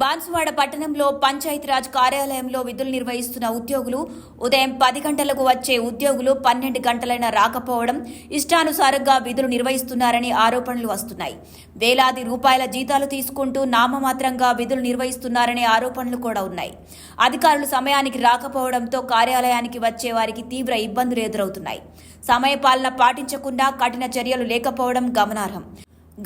బాన్సువాడ పట్టణంలో పంచాయతీరాజ్ కార్యాలయంలో విధులు నిర్వహిస్తున్న ఉద్యోగులు ఉదయం పది గంటలకు వచ్చే ఉద్యోగులు పన్నెండు గంటలైనా రాకపోవడం ఇష్టానుసారంగా విధులు నిర్వహిస్తున్నారని ఆరోపణలు వస్తున్నాయి. వేలాది రూపాయల జీతాలు తీసుకుంటూ నామమాత్రంగా విధులు నిర్వహిస్తున్నారనే ఆరోపణలు కూడా ఉన్నాయి. అధికారులు సమయానికి రాకపోవడంతో కార్యాలయానికి వచ్చే వారికి తీవ్ర ఇబ్బందులు ఎదురవుతున్నాయి. సమయపాలన పాటించకుండా కఠిన చర్యలు లేకపోవడం గమనార్హం.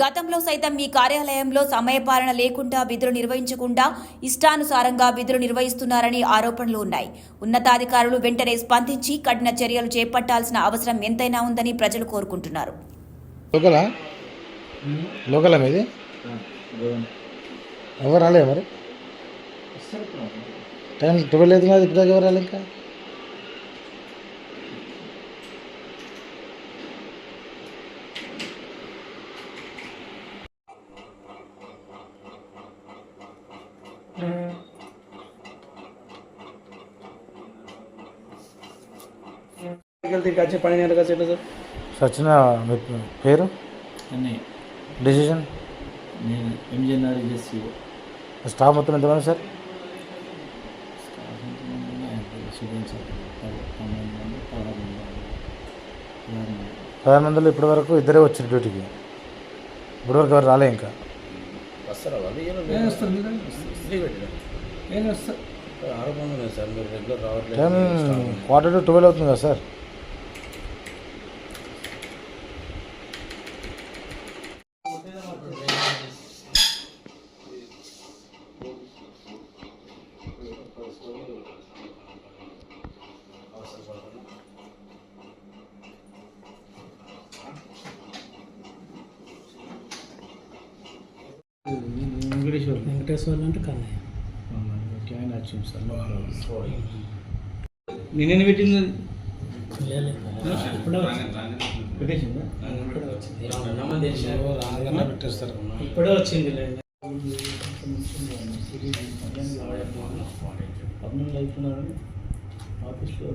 గతంలో సైతం మీ కార్యాలయంలో సమయపాలన లేకుండా విధులు నిర్వహించకుండా ఇష్టానుసారంగా విధులు నిర్వహిస్తున్నారని ఆరోపణలు ఉన్నాయి. ఉన్నతాధికారులు వెంటనే స్పందించి కఠిన చర్యలు చేపట్టాల్సిన అవసరం ఎంతైనా ఉందని ప్రజలు కోరుకుంటున్నారు. ఎవరు రాలే మరి? టైం ట్వెల్వ్ ఇప్పుడు ఎవరు రాలే ఇంకా? వెళ్తే వచ్చే పని నెలకు వచ్చి ఎట్లా సార్? సచిన మీ పేరు? డెసిషన్ నేను ఎంజిఎన్ఆర్ చేసి స్టాఫ్ మొత్తం ఎంతమంది సార్? పదహారు మందిలో ఇప్పటి వరకు ఇద్దరే వచ్చారు డ్యూటీకి. ఇప్పటి వరకు ఎవరు రాలే ఇంకా. వస్తారా వాళ్ళు? సార్ మీరు రెగ్యులర్ రావట్లేదు. క్వార్టర్ టు ట్వెల్వ్ అవుతుంది కదా సార్? వెంకటేశ్వర్. వెంకటేశ్వర్లు అంటే కన్నయ్య. ఆయన వచ్చింది. సార్ నేనేం పెట్టింది ఇప్పుడే వచ్చింది ఆఫీస్లో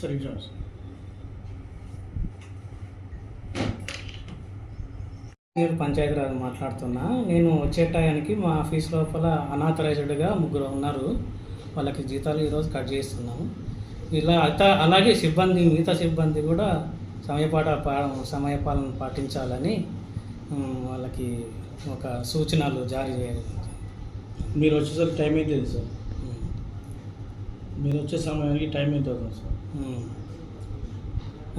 సరే ఎగ్జామ్స్ నేను పంచాయతీరాజ్ మాట్లాడుతున్నా. నేను వచ్చే టయానికి మా ఆఫీస్ లోపల అనాథరైజ్డ్గా ముగ్గురు ఉన్నారు. వాళ్ళకి జీతాలు ఈరోజు కట్ చేస్తున్నాము. ఇలా అత అలాగే సిబ్బంది మిగతా సిబ్బంది కూడా సమయపాట పా- సమయపాలన పాటించాలని వాళ్ళకి ఒక సూచనలు జారీ చేయాలి మీరు వచ్చేసరికి టైం అయితే సార్. మీరు వచ్చే సమయానికి టైం ఎంత అవుతుంది సార్.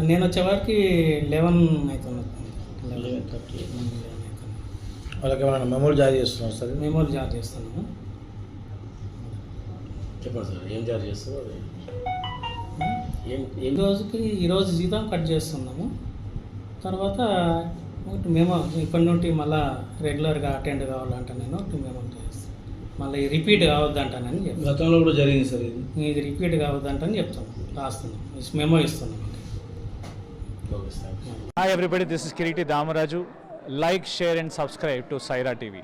నేను వచ్చేవారికి లెవెన్ అవుతుంది. Eleven thirty. వాళ్ళకి ఏమైనా మెమోరీ జారీ చేస్తున్నారు సార్? మెమోరీ జారీ చేస్తున్నాము. చెప్పండి సార్ ఏం జారీ చేస్తారో అది? ఏం ఈ ఏం రోజుకి ఈరోజు జీతం కట్ చేస్తున్నాము. తర్వాత ఒకటి మేము ఇప్పటి నుండి మళ్ళీ రెగ్యులర్గా అటెండ్ కావాలంటే నేను ఒకటి మేము మళ్ళీ రిపీట్ కావద్దంటానని చెప్తాను గతంలో కూడా జరిగింది సార్ ఇది. ఇది రిపీట్ కావద్దంటని చెప్తాను రాస్తున్నాం. మెమో ఇస్తున్నాం. Okay sir. Hi everybody, this is Kiriti Damaraju. Like, share and subscribe to Saira TV.